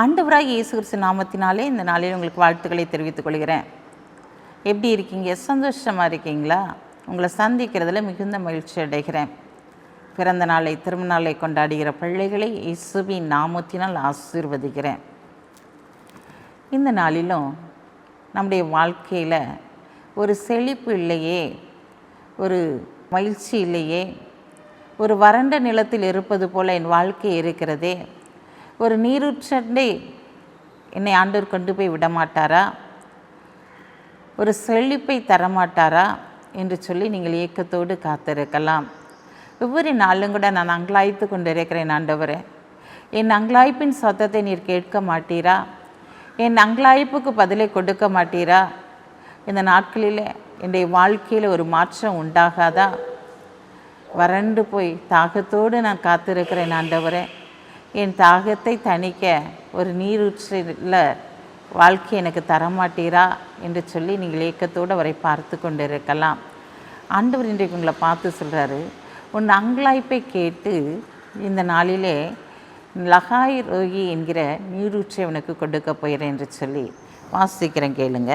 ஆண்டவராக இயேசு கிறிஸ்து நாமத்தினாலே இந்த நாளில் உங்களுக்கு வாழ்த்துக்களை தெரிவித்துக் கொள்கிறேன். எப்படி இருக்கீங்க? சந்தோஷமாக இருக்கீங்களா? உங்களை சந்திக்கிறதுல மிகுந்த மகிழ்ச்சி அடைகிறேன். பிறந்த நாளை திருமணாளை கொண்டாடுகிற பிள்ளைகளை இயேசுவின் நாமத்தினால் ஆசீர்வதிக்கிறேன். இந்த நாளிலும் நம்முடைய வாழ்க்கையில் ஒரு செழிப்பு இல்லையே? ஒரு மகிழ்ச்சி இல்லையே? ஒரு வறண்ட நிலத்தில் இருப்பது போல் என் வாழ்க்கை இருக்கிறதே? ஒரு நீருற்றண்டே என்னை ஆண்டவர் கொண்டு போய் விடமாட்டாரா? ஒரு செழிப்பை தரமாட்டாரா? என்று சொல்லி நீங்கள் இயக்கத்தோடு காத்திருக்கலாம். ஒவ்வொரு நாளும் கூட நான் அங்கலாய்த்து கொண்டிருக்கிறேன் ஆண்டவரே. என் அங்கலாய்ப்பின் சத்தத்தை நீர் கேட்க மாட்டீரா? என் அங்கலாய்ப்புக்கு பதிலை கொடுக்க மாட்டீரா? இந்த நாட்களில் என்னுடைய வாழ்க்கையில் ஒரு மாற்றம் உண்டாகாதா? வறண்டு போய் தாகத்தோடு நான் காத்திருக்கிறேன் ஆண்டவரே. என் தாகத்தை தணிக்க ஒரு நீரூற்றில் வாழ்க்கை எனக்கு தரமாட்டீரா? என்று சொல்லி நீங்கள் ஏக்கத்தோடு அவரை பார்த்து கொண்டிருக்கலாம். ஆண்டவர் இன்றைக்கு உங்களை பார்த்து சொல்கிறாரு உன் அங்கலாய்ப்பை கேட்டு இந்த நாளிலே லகாய் ரோகி என்கிற நீரூற்றை உனக்கு கொடுக்க போகிறேன் என்று சொல்லி வாசிக்கிறேன் கேளுங்க.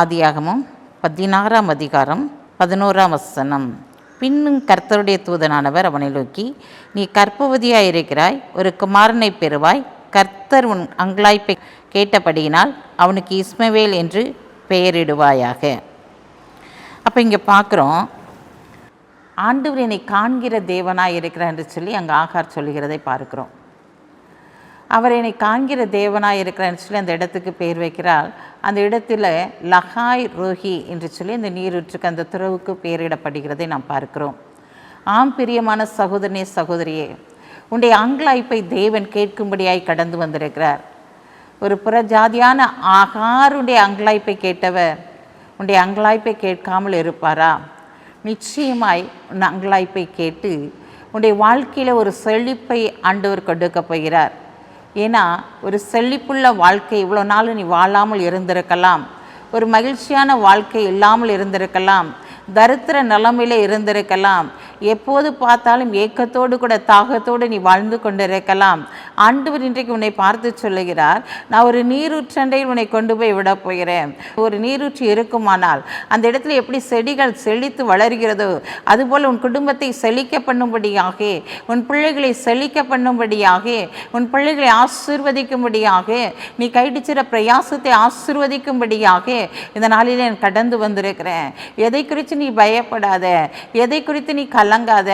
ஆதியாகமும் பதினாறாம் அதிகாரம் பதினோராம் வசனம். பின்னும் கர்த்தருடைய தூதனானவர் அவனை நோக்கி நீ கற்பவதியாய் இருக்கிறாய் ஒரு குமாரனை பெறுவாய். கர்த்தர் உன் அங்கலாய்ப்பை கேட்டபடியினால் அவனுக்கு இஸ்மவேல் என்று பெயரிடுவாயாக. அப்போ இங்கே பார்க்குறோம் ஆண்டவர் என்னை காண்கிற தேவனாக இருக்கிறார் என்று சொல்லி அங்கே ஆகார் சொல்லுகிறதை பார்க்குறோம். அவர் என்னை காண்கிற தேவனாய் இருக்கிறான்னு சொல்லி அந்த இடத்துக்கு பெயர் வைக்கிறாள் அந்த இடத்துல லஹாய் ரோஹி என்று சொல்லி இந்த நீரூற்றுக்கு அந்த துறவுக்கு பெயரிடப்படுகிறதை நாம் பார்க்கிறோம். ஆம் பிரியமான சகோதரனே சகோதரியே உன்னுடைய அங்கலாய்ப்பை தேவன் கேட்கும்படியாய் கடந்து வந்திருக்கிறார். ஒரு புறஜாதியான ஆகாருடைய அங்கலாய்ப்பை கேட்டவர் உன்னுடைய அங்கலாய்ப்பை கேட்காமல் இருப்பாரா? நிச்சயமாய் உன் அங்கலாய்ப்பை கேட்டு உன்னுடைய வாழ்க்கையில் ஒரு செழிப்பை ஆண்டவர் கொடுக்க போகிறார். ஏன்னா ஒரு செழிப்புள்ள வாழ்க்கை இவ்வளோ நாள் நீ வாழாமல் இருந்திருக்கலாம். ஒரு மகிழ்ச்சியான வாழ்க்கை இல்லாமல் இருந்திருக்கலாம். தரித்திர நிலைமையில இருந்திருக்கலாம். எப்போது பார்த்தாலும் ஏக்கத்தோடு கூட தாகத்தோடு நீ வாழ்ந்து கொண்டிருக்கலாம். ஆண்டவர் இன்றைக்கு உன்னை பார்த்து சொல்லுகிறார் நான் ஒரு நீரூற்றண்டையில் உன்னை கொண்டு போய் விட போகிறேன். ஒரு நீரூற்று இருக்குமானால் அந்த இடத்துல எப்படி செடிகள் செழித்து வளர்கிறதோ அதுபோல் உன் குடும்பத்தை செழிக்க பண்ணும்படியாக உன் பிள்ளைகளை செழிக்க பண்ணும்படியாக உன் பிள்ளைகளை ஆசிர்வதிக்கும்படியாக நீ கைடிச்சிற பிரயாசத்தை ஆசிர்வதிக்கும்படியாக இந்த நாளில் நான் கடந்து வந்திருக்கிறேன். எதை குறித்து நீ பயப்படாத எதை குறித்து நீ கலங்காத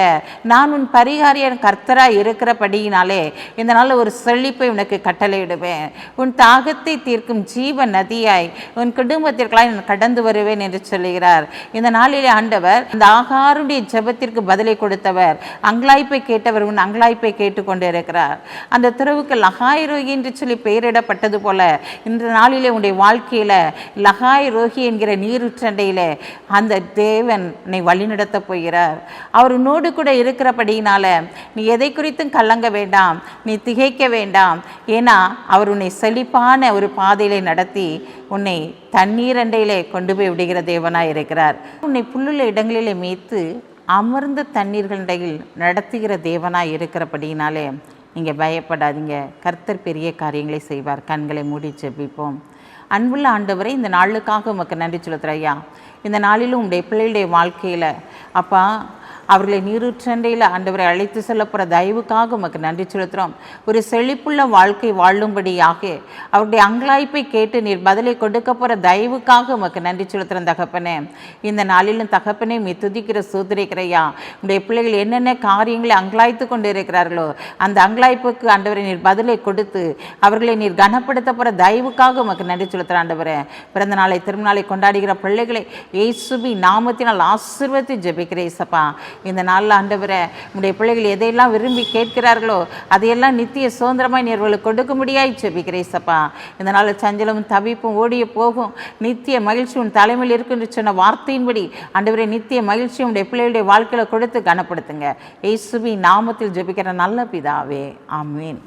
நான் உன் பரிகாரியன் கர்த்தராக இருக்கிறபடியினாலே இந்த நாள் ஒரு செழிப்பை உனக்கு கட்டளையிடுவேன். உன் தாகத்தை தீர்க்கும் ஜீவ நதியாய் உன் குடும்பத்திற்கெல்லாம் நான் கடந்து வருவேன் என்று சொல்லுகிறார். இந்த நாளிலே ஆண்டவர் இந்த ஆகாருடைய ஜபத்திற்கு பதிலை கொடுத்தவர் அங்கலாய்ப்பை கேட்டவர் உன் அங்கலாய்ப்பை கேட்டுக்கொண்டு இருக்கிறார். அந்த துறவுக்கு லகாய் ரோகி என்று சொல்லி பெயரிடப்பட்டது போல இந்த நாளிலே உன்னுடைய வாழ்க்கையில் லகாய் ரோகி என்கிற நீருற்றண்டையில் அந்த தேவன் உன்னை வழிநடத்தப் போகிறார். அவர் உன்னோடு கூட இருக்கிறபடினால நீ எதை குறித்தும் கலங்க வேண்டாம் நீ திகைக்க வேண்டாம். ஏன்னா அவர் உன்னை செழிப்பான ஒரு பாதையிலே நடத்தி உன்னை தண்ணீர் அண்டையிலே கொண்டு போய் விடுகிற தேவனாக இருக்கிறார். உன்னை புல்லுள்ள இடங்களிலே மேய்த்து அமர்ந்த தண்ணீர்களிடையில் நடத்துகிற தேவனாக இருக்கிறபடியினாலே நீங்கள் பயப்படாதீங்க. கர்த்தர் பெரிய காரியங்களை செய்வார். கண்களை மூடி ஜெபிப்போம். அன்புள்ள ஆண்டவரை இந்த நாளுக்காக உமக்கு நன்றி செலுத்துகிற ஐயா. இந்த நாளிலும் உங்களுடைய பிள்ளைகளுடைய வாழ்க்கையில் அப்பா அவர்களை நீரூற்றண்டையில் ஆண்டவரை அழைத்து செல்லப்படுற தயவுக்காக உமக்கு நன்றி செலுத்துகிறோம் ஒரு செழிப்புள்ள வாழ்க்கை வாழும்படியாக அவருடைய அங்கலாய்ப்பை கேட்டு நீர் பதிலை கொடுக்க போகிற தயவுக்காக உமக்கு நன்றி செலுத்துகிறோம் தகப்பனே. இந்த நாளிலும் தகப்பனே மீ துதிக்கிற சூத்திரிக்கிறையா உடைய பிள்ளைகள் என்னென்ன காரியங்களை அங்கலாய்த்து கொண்டு இருக்கிறார்களோ அந்த அங்கலாய்ப்புக்கு ஆண்டவரை நீர் பதிலை கொடுத்து அவர்களை நீர் கனப்படுத்த போகிற தயவுக்காக உமக்கு நன்றி செலுத்துகிற ஆண்டவரே. பிறந்த நாளை திருநாளை கொண்டாடுகிற பிள்ளைகளை இயேசுபி நாமத்தினால் ஆசிர்வத்தை ஜெபிக்கிறேன் சப்பா இந்த நாளில் ஆண்டவரை உடைய பிள்ளைகள் எதையெல்லாம் விரும்பி கேட்கிறார்களோ அதையெல்லாம் நித்திய சுதந்திரமாய் நீர்களுக்கு கொடுக்க முடியாய். ஜெபிக்கிறேன் சப்பா இந்த நாளில் சஞ்சலமும் தவிப்பும் ஓடிய போகும். நித்திய மகிழ்ச்சி உன் தலைமையில் இருக்குன்னு சொன்ன வார்த்தையின்படி ஆண்டவரை நித்திய மகிழ்ச்சி உடைய பிள்ளைகளுடைய வாழ்க்கையில் கொடுத்து கனப்படுத்துங்க. ஏசுபி நாமத்தில் ஜெபிக்கிற நல்ல பிதாவே. ஆமீன்.